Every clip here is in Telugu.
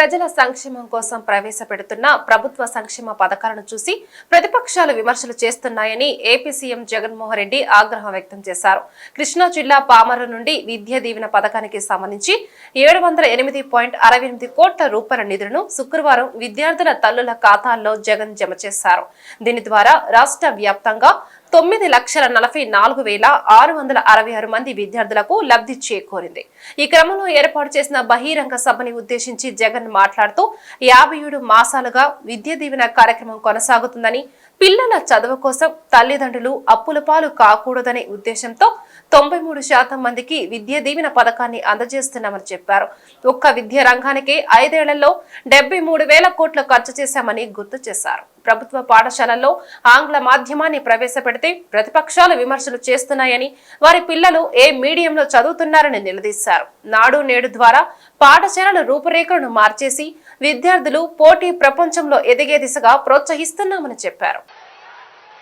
ప్రజల సంక్షేమం కోసం ప్రవేశపెడుతున్న ప్రభుత్వ సంక్షేమ పథకాలను చూసి ప్రతిపక్షాలు విమర్శలు చేస్తున్నాయని ఏపీ సీఎం జగన్మోహన్ రెడ్డి ఆగ్రహం వ్యక్తం చేశారు. కృష్ణా జిల్లా పామర నుండి విద్యా దీవెన పథకానికి సంబంధించి ఏడు వందల ఎనిమిది పాయింట్ అరవై ఎనిమిది కోట్ల రూపాయల నిధులను శుక్రవారం విద్యార్థుల తల్లుల ఖాతాల్లో జగన్ జమ చేశారు. దీని ద్వారా రాష్ట్ర వ్యాప్తంగా తొమ్మిది లక్షల నలభై నాలుగు వేల ఆరు వందల అరవై ఆరు మంది విద్యార్థులకు లబ్ధి చేకూరింది. ఈ క్రమంలో ఏర్పాటు చేసిన బహిరంగ సభని ఉద్దేశించి జగన్ మాట్లాడుతూ యాభై ఏడు మాసాలుగా విద్యా దీవెన కార్యక్రమం కొనసాగుతుందని పిల్లల చదువు కోసం తల్లిదండ్రులు అప్పుల పాలు కాకూడదనే ఉద్దేశంతో తొంభై మూడు శాతం మందికి విద్యా దీవెన పథకాన్ని అందజేస్తున్నామని చెప్పారు. ఒక్క విద్యా రంగానికే ఐదేళ్ళలో డెబ్బై మూడు వేల కోట్లు ఖర్చు చేశామని గుర్తు చేశారు. ప్రభుత్వ పాఠశాలల్లో ఆంగ్ల మాధ్యమాన్ని ప్రవేశపెడితే ప్రతిపక్షాలు విమర్శలు చేస్తున్నాయని వారి పిల్లలు ఏ మీడియంలో చదువుతున్నారని నిలదీశారు. నాడు నేడు ద్వారా పాఠశాలల రూపురేఖలను మార్చేసి విద్యార్థులు పోటీ ప్రపంచంలో ఎదిగే దిశగా ప్రోత్సహిస్తున్నామని చెప్పారు.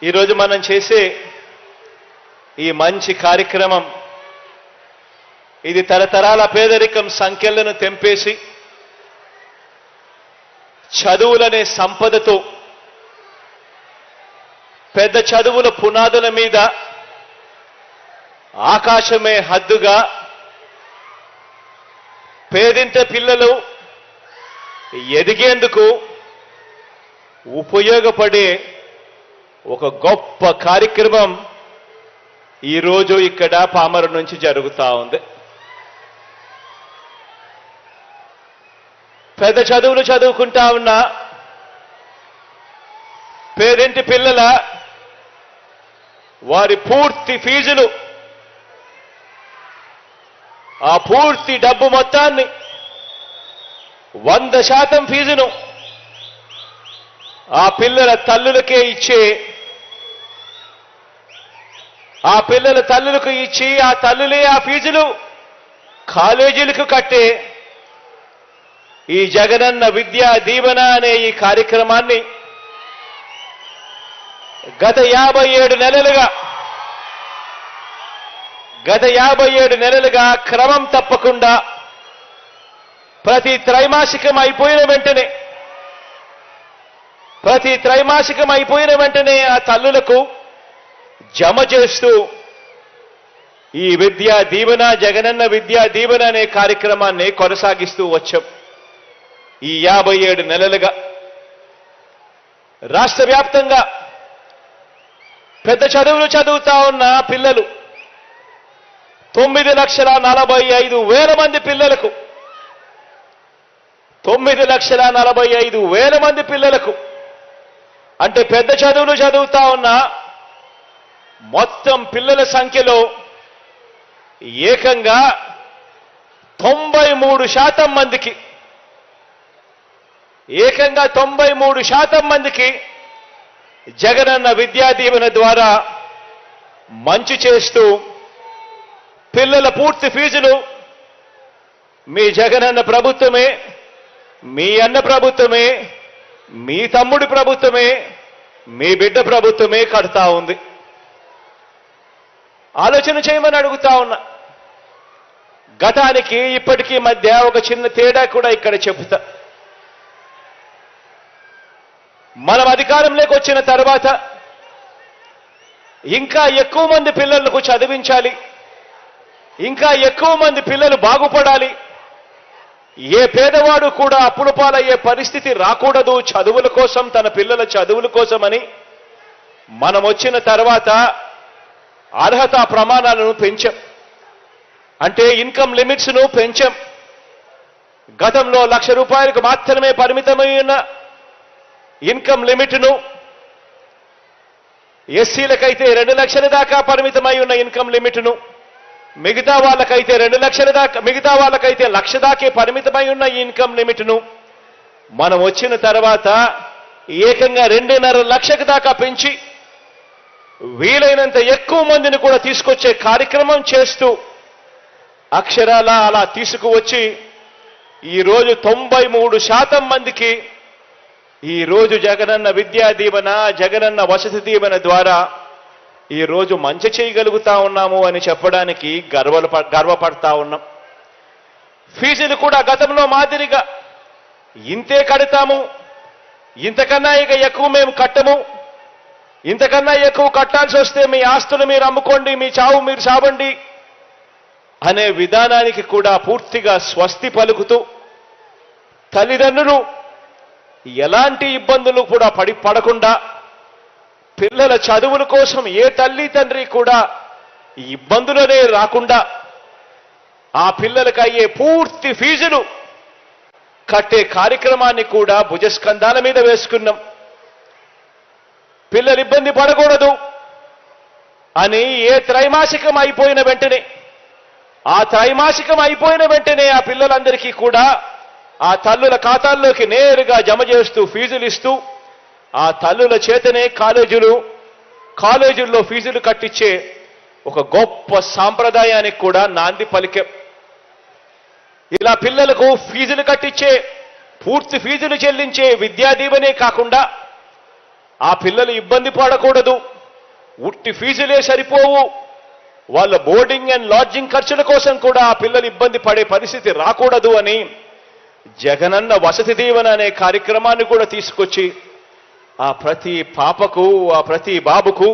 ఈరోజు మనం చేసే ఈ మంచి కార్యక్రమం ఇది తరతరాల పేదరికం సంఖ్యలను తెంపేసి చదువులనే సంపదతో పెద్ద చదువుల పునాదుల మీద ఆకాశమే హద్దుగా పేదింట పిల్లలు ఎదిగేందుకు ఉపయోగపడే ఒక గొప్ప కార్యక్రమం ఈరోజు ఇక్కడ పామర నుంచి జరుగుతా ఉంది. పెద్ద చదువులు చదువుకుంటా ఉన్న పేదింటి పిల్లల వారి పూర్తి ఫీజులు. ఆ పూర్తి డబ్బు మొత్తాన్ని వంద శాతం ఫీజును ఆ పిల్లల తల్లులకే ఇచ్చే ఆ పిల్లల తల్లులకు ఇచ్చి ఆ తల్లులే ఆ ఫీజులు కాలేజీలకు కట్టే ఈ జగనన్న విద్యా దీవెన అనే ఈ కార్యక్రమాన్ని గత యాభై ఏడు నెలలుగా గత యాభై ఏడు నెలలుగా క్రమం తప్పకుండా ప్రతి త్రైమాసికం అయిపోయిన వెంటనే ప్రతి త్రైమాసికం అయిపోయిన వెంటనే ఆ తల్లులకు జమ చేస్తూ ఈ విద్యా దీవెన జగనన్న విద్యా దీవెన అనే కార్యక్రమాన్ని కొనసాగిస్తూ వచ్చాం. ఈ యాభై ఏడు నెలలుగా రాష్ట్ర వ్యాప్తంగా పెద్ద చదువులు చదువుతా ఉన్న పిల్లలు తొమ్మిది లక్షల నలభై ఐదు వేల మంది పిల్లలకు తొమ్మిది లక్షల నలభై ఐదు వేల మంది పిల్లలకు అంటే పెద్ద చదువులు చదువుతా ఉన్న మొత్తం పిల్లల సంఖ్యలో ఏకంగా తొంభై మూడు శాతం మందికి ఏకంగా తొంభై మూడు శాతం మందికి జగనన్న విద్యా దీవెన ద్వారా మంచి చేస్తూ పిల్లల పూర్తి ఫీజులు మీ జగనన్న ప్రభుత్వమే మీ అన్న ప్రభుత్వమే మీ తమ్ముడి ప్రభుత్వమే మీ బిడ్డ ప్రభుత్వమే కడతా ఉంది. ఆలోచన చేయమని అడుగుతా ఉన్నా. గతానికి ఇప్పటికీ మధ్య ఒక చిన్న తేడా కూడా ఇక్కడ చెబుతా. మనం అధికారంలోకి వచ్చిన తర్వాత ఇంకా ఎక్కువ మంది పిల్లలకు చదివించాలి. ఇంకా ఎక్కువ మంది పిల్లలు బాగుపడాలి. ఏ పేదవాడు కూడా అప్పుల పాలయ్యే పరిస్థితి రాకూడదు చదువుల కోసం తన పిల్లల చదువుల కోసమని. మనం వచ్చిన తర్వాత అర్హత ప్రమాణాలను పెంచాం. అంటే ఇన్కమ్ లిమిట్స్ను పెంచాం. గతంలో లక్ష రూపాయలకు మాత్రమే పరిమితమై ఉన్న ఇన్కమ్ లిమిట్ను ఎస్సీలకైతే రెండు లక్షల దాకా పరిమితమై ఉన్న ఇన్కమ్ లిమిట్ను మిగతా వాళ్ళకైతే రెండు లక్షల దాకా మిగతా వాళ్ళకైతే లక్ష దాకే పరిమితమై ఉన్న ఈ ఇన్కమ్ లిమిట్ను మనం వచ్చిన తర్వాత ఏకంగా రెండున్నర లక్షకు దాకా పెంచి వీలైనంత ఎక్కువ మందిని కూడా తీసుకొచ్చే కార్యక్రమం చేస్తూ అక్షరాల అలా తీసుకువచ్చి ఈరోజు తొంభై మూడు శాతం మందికి ఈ రోజు జగనన్న విద్యా దీవెన జగనన్న వసతి దీవెన ద్వారా ఈ రోజు మంచి చేయగలుగుతా ఉన్నాము అని చెప్పడానికి గర్వ గర్వపడతా ఉన్నాం. ఫీజులు కూడా గతంలో మాదిరిగా ఇంతే కడతాము. ఇంతకన్నా ఇక ఎక్కువ మేము కట్టము. ఇంతకన్నా ఎక్కువ కట్టాల్సి వస్తే మీ ఆస్తులు మీరు అమ్ముకోండి మీ చావు మీరు చావండి అనే విధానానికి కూడా పూర్తిగా స్వస్తి పలుకుతూ తల్లిదండ్రులు ఎలాంటి ఇబ్బందులు కూడా పడి పడకుండా పిల్లల చదువుల కోసం ఏ తల్లి తండ్రి కూడా ఇబ్బందులనే రాకుండా ఆ పిల్లలకు అయ్యే పూర్తి ఫీజులు కట్టే కార్యక్రమాన్ని కూడా భుజస్కంధాల మీద వేసుకున్నాం. పిల్లలు ఇబ్బంది పడకూడదు అని ఏ త్రైమాసికం అయిపోయిన వెంటనే ఆ త్రైమాసికం అయిపోయిన వెంటనే ఆ పిల్లలందరికీ కూడా ఆ తల్లుల ఖాతాల్లోకి నేరుగా జమ చేస్తూ ఫీజులు ఇస్తూ ఆ తల్లుల చేతనే కాలేజీలు కాలేజీల్లో ఫీజులు కట్టించే ఒక గొప్ప సాంప్రదాయానికి కూడా నాంది పలికే. ఇలా పిల్లలకు ఫీజులు కట్టించే పూర్తి ఫీజులు చెల్లించే విద్యాదీవనే కాకుండా ఆ పిల్లలు ఇబ్బంది పడకూడదు. ఉట్టి ఫీజులే సరిపోవు. వాళ్ళ బోర్డింగ్ అండ్ లాడ్జింగ్ ఖర్చుల కోసం కూడా ఆ పిల్లలు ఇబ్బంది పడే పరిస్థితి రాకూడదు అని జగనన్న వసతి దీవెన అనే కార్యక్రమాన్ని కూడా తీసుకొచ్చి ఆ ప్రతి పాపకు ఆ ప్రతి బాబుకు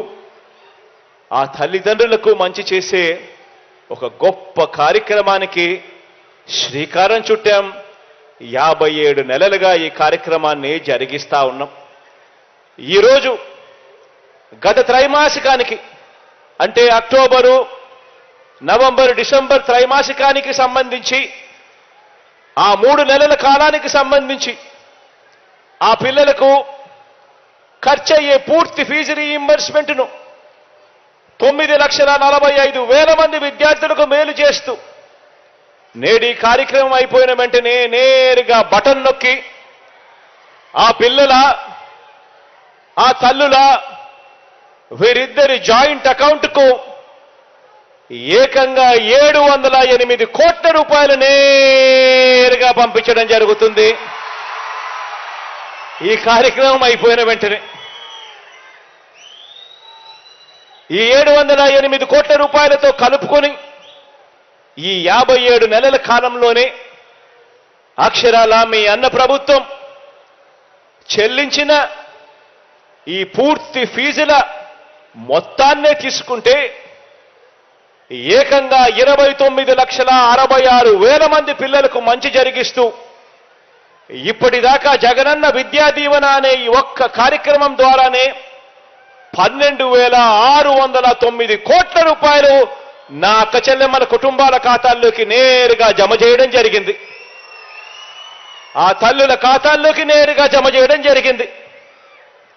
ఆ తల్లిదండ్రులకు మంచి చేసే ఒక గొప్ప కార్యక్రమానికి శ్రీకారం చుట్టాం. యాభై ఏడు నెలలుగా ఈ కార్యక్రమాన్ని జరిగిస్తా ఉన్నాం. ఈరోజు గత త్రైమాసికానికి అంటే అక్టోబరు నవంబర్ డిసెంబర్ త్రైమాసికానికి సంబంధించి ఆ మూడు నెలల కాలానికి సంబంధించి ఆ పిల్లలకు ఖర్చయ్యే పూర్తి ఫీజు రీఇంబర్స్మెంట్ను తొమ్మిది లక్షల నలభై ఐదు వేల మంది విద్యార్థులకు మేలు చేస్తూ నేడి కార్యక్రమం అయిపోయిన వెంటనే నేరుగా బటన్ నొక్కి ఆ పిల్లల ఆ తల్లుల వీరిద్దరి జాయింట్ అకౌంట్కు ఏకంగా ఏడు వందల ఎనిమిది కోట్ల రూపాయలు నేరుగా పంపించడం జరుగుతుంది. ఈ కార్యక్రమం అయిపోయిన వెంటనే. ఈ ఏడు వందల ఎనిమిది కోట్ల రూపాయలతో కలుపుకొని ఈ యాభై ఏడు నెలల కాలంలోనే అక్షరాల మీ అన్న ప్రభుత్వం చెల్లించిన ఈ పూర్తి ఫీజుల మొత్తాన్నే తీసుకుంటే ఏకంగా ఇరవై తొమ్మిది లక్షల అరవై ఆరు వేల మంది పిల్లలకు మంచి జరిగిస్తూ ఇప్పటిదాకా జగనన్న విద్యా దీవెన అనే ఈ ఒక్క కార్యక్రమం ద్వారానే పన్నెండు వేల ఆరు వందల తొమ్మిది కోట్ల రూపాయలు నా అక్క చెల్లెమ్మల కుటుంబాల ఖాతాల్లోకి నేరుగా జమ చేయడం జరిగింది. ఆ తల్లుల ఖాతాల్లోకి నేరుగా జమ చేయడం జరిగింది.